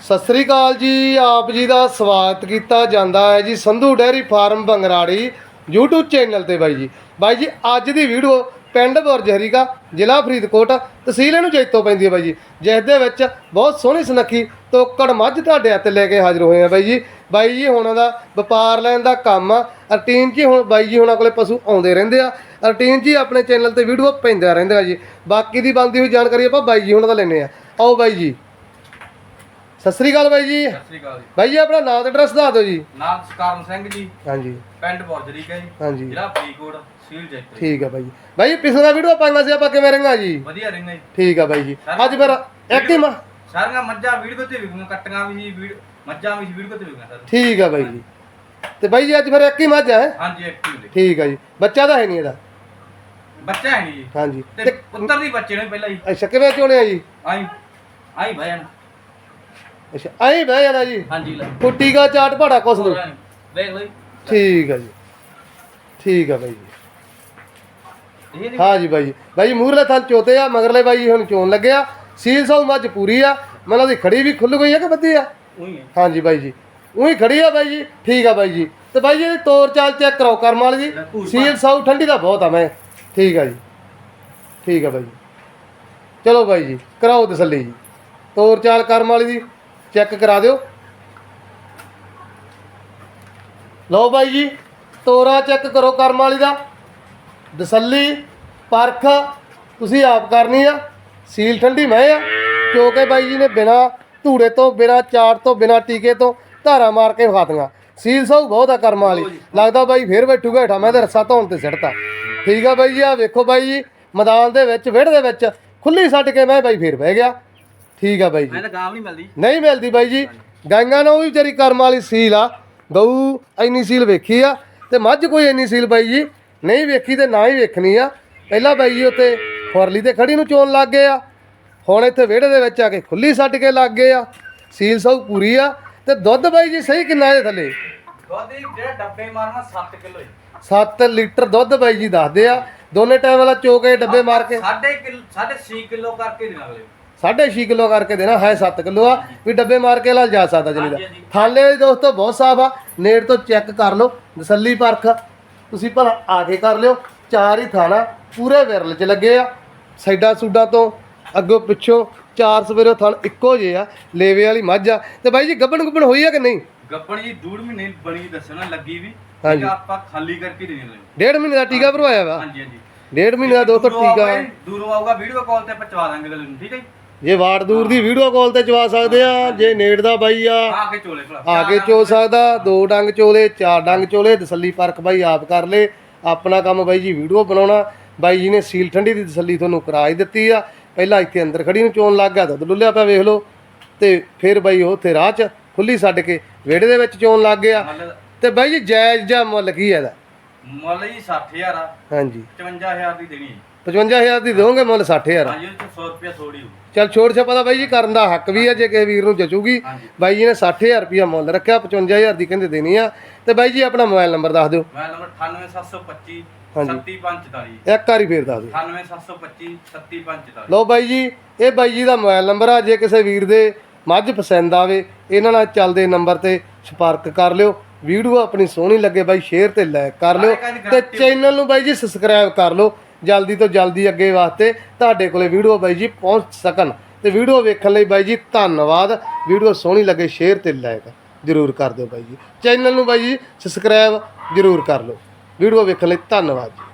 ਸਤਿ ਸ੍ਰੀ ਅਕਾਲ ਜੀ, ਆਪ ਜੀ ਦਾ ਸਵਾਗਤ ਕੀਤਾ ਜਾਂਦਾ ਹੈ ਜੀ Sandhu dairy farm Bangrari YouTube channel ਤੇ ਬਾਈ ਜੀ। ਬਾਈ ਜੀ, ਅੱਜ ਦੀ ਵੀਡੀਓ ਪਿੰਡ ਬੁਰਜਹਰੀਕਾ, ਜ਼ਿਲ੍ਹਾ ਫਰੀਦਕੋਟ, ਤਹਿਸੀਲ ਇਹਨੂੰ ਜੈਤੋ ਪੈਂਦੀ ਹੈ ਬਾਈ ਜੀ। ਜਿਸ ਦੇ ਵਿੱਚ ਬਹੁਤ ਸੋਹਣੀ ਸੁਨੱਖੀ ਤੋਕੜ ਮੱਝ ਤੁਹਾਡੇ ਹੱਥ ਲੈ ਕੇ ਹਾਜ਼ਰ ਹੋਏ ਆ ਬਾਈ ਜੀ। ਬਾਈ ਜੀ, ਹੁਣਾਂ ਦਾ ਵਪਾਰ ਲੈਣ ਦਾ ਕੰਮ ਆ। ਰੂਟੀਨ 'ਚ ਹੀ ਹੁਣ ਬਾਈ ਜੀ, ਹੁਣਾਂ ਕੋਲੇ ਪਸ਼ੂ ਆਉਂਦੇ ਰਹਿੰਦੇ ਆ। ਰੂਟੀਨ 'ਚ ਹੀ ਆਪਣੇ ਚੈਨਲ ਤੇ ਵੀਡੀਓ ਪੈਂਦਾ ਰਹਿੰਦਾ ਜੀ। ਬਾਕੀ ਦੀ ਬਣਦੀ ਹੋਈ ਜਾਣਕਾਰੀ ਆਪਾਂ ਬਾਈ ਜੀ, ਹੁਣਾਂ ਦਾ ਲੈਣੇ ਆ ਆਓ ਬਾਈ ਜੀ। ਸਤਿ ਸ੍ਰੀ ਅਕਾਲ ਬਾਈ ਜੀ। ਸਤਿ ਸ੍ਰੀ ਅਕਾਲ ਜੀ। ਬਾਈ ਜੀ ਆਪਣਾ ਨਾਮ ਤੇ ਐਡਰੈਸ ਦੱਸ ਦਿਓ ਜੀ। ਨਾਮ ਸਕਾਰਨ ਸਿੰਘ ਜੀ। ਹਾਂਜੀ। ਪਿੰਡ ਬੋਰਜਰੀ ਕਾ ਜੀ। ਹਾਂਜੀ। ਜ਼ਿਲ੍ਹਾ ਫਰੀਦਕੋਟ ਸੀਲ ਜੈਤੋ ਠੀਕ ਆ ਬਾਈ ਜੀ। ਬਾਈ ਜੀ ਪਿਛਲਾ ਵੀਡੀਓ ਪਾਈਆਂ ਸੀ ਆਪਾਂ ਕਿਵੇਂ ਰੰਗਾ ਜੀ? ਵਧੀਆ ਰਹਿੰਦੇ ਜੀ। ਠੀਕ ਆ ਬਾਈ ਜੀ। ਅੱਜ ਫਿਰ ਇੱਕ ਹੀ ਮ- ਸਾਰੀਆਂ ਮੱਝਾਂ ਵੀਡੀਓ ਤੇ ਵਿਕੂਆਂ ਕੱਟੀਆਂ ਵੀ ਸੀ ਵੀਡੀਓ ਮੱਝਾਂ ਵੀ ਸੀ ਵੀਡੀਓ ਤੇ ਵਿਕੂਆਂ ਸਰ। ਠੀਕ ਆ ਬਾਈ ਜੀ। ਤੇ ਬਾਈ ਜੀ ਅੱਜ ਫਿਰ ਇੱਕ ਹੀ ਮੱਝ ਹੈ? ਹਾਂਜੀ ਐਕਟਿਵ ਦੇ ਠੀਕ ਆ ਜੀ। ਬੱਚਾ ਤਾਂ ਹੈ ਨਹੀਂ ਇਹਦਾ। ਬੱਚਾ ਹੈ ਨਹੀਂ ਜੀ। ਹਾਂਜੀ। ਤੇ ਪੁੱਤਰ ਦੀ ਬੱਚੇ ਨੇ ਪਹਿਲਾਂ ਹੀ। ਅੱਛਾ ਕਿਵੇਂ ਚੋਣਿਆ ਜੀ? ਆਈ ਆਈ ਭਾਈ ਜਾਨ ਅੱਛਾ ਆਈ ਬਹਿ ਜਾਣਾ ਜੀ। ਹਾਂਜੀ ਲੈ। ਕੁੱਟੀ ਦਾ ਚਾਟ ਭਾੜਾ ਕੁਛ ਦੋ ਵੇਖ ਲਈ ਠੀਕ ਆ ਜੀ। ਠੀਕ ਆ ਬਾਈ ਜੀ। ਇਹ ਨਹੀਂ ਹਾਂ ਜੀ ਬਾਈ ਜੀ। ਬਾਈ ਜੀ ਮੂਹਰਲੇ ਥਾਂ ਚੋਤੇ ਆ ਮਗਰਲੇ ਬਾਈ ਜੀ ਹੁਣ ਚੋਣ ਲੱਗਿਆ ਸੀਲ ਸੌ ਮੱਝ ਪੂਰੀ ਆ। ਮਤਲਬ ਦੀ ਖੜੀ ਵੀ ਖੁੱਲ ਗਈ ਆ ਕਿ ਬੱਦੀ ਆ? ਉਹੀ ਹੈ ਹਾਂਜੀ ਬਾਈ ਜੀ। ਉਹੀ ਖੜੀ ਆ ਬਾਈ ਜੀ। ਠੀਕ ਆ ਬਾਈ ਜੀ। ਤੇ ਬਾਈ ਜੀ ਇਹਦੀ ਤੋਰ ਚਾਲ ਚੈੱਕ ਕਰਾਓ ਕਰਮ ਵਾਲੀ ਲੈ, ਜੀ ਭੂਰ ਸੀਲ ਸਾਊ ਠੰਡੀ ਦਾ ਬਹੁਤ ਆ ਮੈਂ। ਠੀਕ ਆ ਜੀ। ਠੀਕ ਆ ਬਾਈ ਜੀ। ਚਲੋ ਬਾਈ ਜੀ ਕਰਾਓ ਤਸੱਲੀ ਜੀ। ਤੋਰ ਚਾਲ ਕਰਮ ਵਾਲੀ ਦੀ। ਚੈੱਕ ਕਰਾ ਦਿਓ। ਲਓ ਬਾਈ ਜੀ ਤੋਰਾ ਚੈੱਕ ਕਰੋ ਕਰਮ ਵਾਲੀ ਦਾ। ਤਸੱਲੀ ਪਰਖ ਤੁਸੀਂ ਆਪ ਕਰਨੀ ਆ। ਸੀਲ ਠੰਡੀ ਮੈਂ ਆ ਕਿਉਂਕਿ ਬਾਈ ਜੀ ਨੇ ਬਿਨਾ ਧੂੜੇ ਤੋਂ ਬਿਨਾ ਚਾਰ ਤੋਂ ਬਿਨਾ ਟੀਕੇ ਤੋਂ ਧਾਰਾ ਮਾਰ ਕੇ ਵਿਖਾਤੀਆਂ ਸੀਲ ਸੌ ਬਹੁਤ ਆ ਕਰਮ ਵਾਲੀ। ਲੱਗਦਾ ਬਾਈ ਫੇਰ ਬੈਠੂਗਾ ਹੇਠਾਂ ਮੈਂ ਤੇ ਰੱਸਾ ਧੌਣ ਤੇ ਸਿੱਟਤਾ ਠੀਕ ਆ ਬਾਈ ਜੀ ਆ ਵੇਖੋ ਬਾਈ ਜੀ ਮੈਦਾਨ ਦੇ ਵਿੱਚ ਵਿਹੜੇ ਦੇ ਵਿੱਚ ਖੁੱਲੀ ਛੱਡ ਕੇ ਮੈਂ ਬਾਈ ਫੇਰ ਬਹਿ ਗਿਆ। ਠੀਕ ਆ ਬਾਈ ਜੀ। ਮੈਂ ਤਾਂ ਗਾਮ ਨਹੀਂ ਮਿਲਦੀ। ਨਹੀਂ ਮਿਲਦੀ ਬਾਈ ਜੀ। ਗਾਈਆਂ ਨੂੰ ਵੀ ਵਿਚਾਰੀ ਕਰਮ ਵਾਲੀ ਸੀਲ ਆ। ਗਊ ਇੰਨੀ ਸੀਲ ਵੇਖੀ ਆ ਤੇ ਮੱਝ ਕੋਈ ਇੰਨੀ ਸੀਲ ਬਾਈ ਜੀ। ਨਹੀਂ ਵੇਖੀ ਤੇ ਨਾ ਹੀ ਵੇਖਣੀ ਆ। ਪਹਿਲਾਂ ਬਾਈ ਜੀ ਉੱਤੇ ਖੁਰਲੀ ਤੇ ਖੜੀ ਨੂੰ ਚੋਣ ਲੱਗ ਗਏ ਆ। ਹੁਣ ਇੱਥੇ ਵਿਹੜੇ ਦੇ ਵਿੱਚ ਆ ਕੇ ਖੁੱਲੀ ਛੱਡ ਕੇ ਲੱਗ ਗਏ ਆ। ਸੀਲ ਸਭ ਪੂਰੀ ਆ। ਤੇ ਦੁੱਧ ਬਾਈ ਜੀ ਸਹੀ ਕਿੰਨਾ ਇਹਦੇ ਥੱਲੇ? ਦੁੱਧ ਦੀ ਜਿਹੜਾ ਡੱਬੇ ਮਾਰਨਾ 7 ਕਿਲੋ ਹੈ 7 ਲੀਟਰ ਦੁੱਧ ਬਾਈ ਜੀ ਦੱਸਦੇ ਆ। ਦੋਨੇ ਟਾਈਮ ਵਾਲਾ ਚੋਕੇ ਡੱਬੇ ਮਾਰ ਕੇ। 6.5 ਕਿਲੋ 6.5 ਕਿਲੋ ਕਰਕੇ ਦੇਣਾ ਅਗਲੇ। 6.5 ਕਿਲੋ ਕਰਕੇ ਦੇਣਾ ਹੈ 7 ਕਿਲੋ ਆ ਵੀ ਡੱਬੇ ਮਾਰ ਕੇ ਲਾਲ ਜਾ ਸਕਦਾ ਜਣੀ ਦਾ। ਥਾਲੇ ਦੋਸਤੋ ਬਹੁਤ ਸਾਫ਼ ਆ ਨੇੜ ਤੋਂ ਚੈੱਕ ਕਰ ਲਓ ਤਸੱਲੀ ਪਰਖ। ਤੁਸੀਂ ਭਲਾ ਆ ਕੇ ਕਰ ਲਿਓ ਚਾਰ ਹੀ ਥਾਣਾ ਪੂਰੇ ਵਿਰਲ ਚ ਲੱਗੇ ਆ ਸਾਈਡਾਂ ਸੂਡਾਂ ਤੋਂ ਅੱਗੋਂ ਪਿੱਛੋਂ ਚਾਰ ਸਵੇਰੋਂ ਥਣ ਇੱਕੋ ਜੇ ਆ ਲੇਵੇ ਵਾਲੀ ਮੱਝ ਆ। ਤੇ ਬਾਈ ਜੀ ਗੱਬਣ ਗੁੱਬਣ ਹੋਈ ਆ ਕਿ ਨਹੀਂ? ਗੱਪਣ ਜੀ ਦੂੜ ਮਹੀਨੇ ਬਣੀ ਦੱਸਣਾ ਲੱਗੀ ਵੀ। ਹਾਂਜੀ। ਆਪਾਂ ਖਾਲੀ ਕਰਕੇ ਦੇਣੀ ਲੈ ਡੇਢ ਮਹੀਨੇ ਦਾ ਟੀਕਾ ਭਰਵਾਇਆ ਵਾ? ਹਾਂਜੀ ਹਾਂਜੀ। ਡੇਢ ਮਹੀਨੇ ਦਾ ਦੋਸਤੋ ਟੀਕਾ। ਦੂਰੋਂ ਆਊਗਾ ਵੀਡੀਓ ਕਾਲ ਤੇ ਪਹੁੰਚਵਾ ਦਾਂਗੇ ਗੱਲ ਨੂੰ ਠੀਕ ਹੈ ਜੀ ਵਾਰਡ ਦੂਰ ਦੀ ਵੀਡੀਓ ਕਾਲ ਤੇ ਚਵਾ ਸਕਦੇ ਆ ਜੇ ਨੇੜ ਦਾ ਬਾਈ ਆ ਆ ਕੇ ਚੋਲੇ ਭਲਾ। ਆ ਕੇ ਚੋ ਸਕਦਾ ਦੋ ਡੰਗ ਚੋਲੇ ਚਾਰ ਡੰਗ ਚੋਲੇ ਤਸੱਲੀ ਪਰਖ ਬਾਈ ਆਪ ਕਰ ਲੇ। ਆਪਣਾ ਕੰਮ ਬਾਈ ਜੀ ਵੀਡੀਓ ਬਣਾਉਣਾ। ਬਾਈ ਜੀ ਨੇ ਸੀਲ ਠੰਡੀ ਦੀ ਤਸੱਲੀ ਤੁਹਾਨੂੰ ਕਰਾ ਹੀ ਦਿੱਤੀ ਆ। ਪਹਿਲਾਂ ਇੱਥੇ ਅੰਦਰ ਖੜੀ ਨੂੰ ਚੋਣ ਲੱਗ ਗਿਆ ਦੁੱਧ ਡੁੱਲਿਆ ਪਿਆ ਵੇਖ ਲਓ। ਤੇ ਫਿਰ ਬਾਈ ਉਹ ਉੱਥੇ ਰਾਹ 'ਚ ਖੁੱਲੀ ਛੱਡ ਕੇ ਵਿਹੜੇ ਦੇ ਵਿੱਚ ਚੋਣ ਲੱਗ ਗਿਆ। ਤੇ ਬਾਈ ਜੀ ਜਾਇਜ਼ ਜਾਂ ਮੁੱਲ ਕੀ ਹੈ ਇਹਦਾ? ਮੁੱਲ ਜੀ 60000 ਆ। ਹਾਂਜੀ। 55000 ਦੀ ਦੇਣੀ 55000 ਦੀ ਦੋਗੇ ਮੁੱਲ 60000 ਹਾਂਜੀ ਉਹ 'ਚ 100 ਰੁਪਿਆ ਥੋੜੀ ਹੋ ਚਲ ਛੋੜ ਛਪਾ ਦਾ ਬਾਈ ਜੀ ਕਰਨ ਦਾ ਹੱਕ ਵੀ ਆ ਜੇ ਕਿਸੇ ਵੀਰ ਨੂੰ ਜਚੂਗੀ। ਹਾਂਜੀ। ਬਾਈ ਜੀ ਨੇ 60000 ਰੁਪਇਆ ਮੁੱਲ ਰੱਖਿਆ 55000 ਦੀ ਕਹਿੰਦੇ ਦੇਣੀ ਆ। ਤੇ ਬਾਈ ਜੀ ਆਪਣਾ ਮੋਬਾਈਲ ਨੰਬਰ ਦੱਸ ਦਿਓ। ਮੈਂ ਨੰਬਰ 98725 ਹਾਂਜੀ। 70544 ਇੱਕ ਵਾਰੀ ਫੇਰ ਦੱਸ ਦਿਓ। 98725 70544 ਲਓ ਬਾਈ ਜੀ ਇਹ ਬਾਈ ਜੀ ਦਾ ਮੋਬਾਈਲ ਨੰਬਰ ਆ। ਜੇ ਕਿਸੇ ਵੀਰ ਦੇ ਮੱਝ ਪਸੰਦ ਆਵੇ ਇਹਨਾਂ ਨਾਲ ਚੱਲਦੇ ਨੰਬਰ ਤੇ ਸੰਪਰਕ ਕਰ ਲਿਓ। ਵੀਡੀਓ ਆਪਣੀ ਸੋਹਣੀ ਲੱਗੇ ਬਾਈ ਸ਼ੇਅਰ ਤੇ ਲਾਈਕ ਕਰ ਲਿਓ। ਤੇ ਚੈਨਲ ਨੂੰ ਬਾਈ ਜੀ ਸਬਸਕ੍ਰਾਈਬ ਕਰ ਲਓ। ਜਲਦੀ ਤੋਂ ਜਲਦੀ ਅੱਗੇ ਵਾਸਤੇ ਤੁਹਾਡੇ ਕੋਲੇ ਵੀਡੀਓ ਬਾਈ ਜੀ ਪਹੁੰਚ ਸਕਣ। ਤੇ ਵੀਡੀਓ ਵੇਖਣ ਲਈ ਬਾਈ ਜੀ ਧੰਨਵਾਦ। ਵੀਡੀਓ ਸੋਹਣੀ ਲੱਗੇ, ਸ਼ੇਅਰ ਤੇ ਲਾਈਕ ਜਰੂਰ ਕਰ ਦਿਓ ਬਾਈ ਜੀ। ਚੈਨਲ ਨੂੰ ਬਾਈ ਜੀ ਸਬਸਕ੍ਰਾਈਬ ਜਰੂਰ ਕਰ ਲਓ। ਵੀਡੀਓ ਵੇਖਣ ਲਈ ਧੰਨਵਾਦ ਜੀ।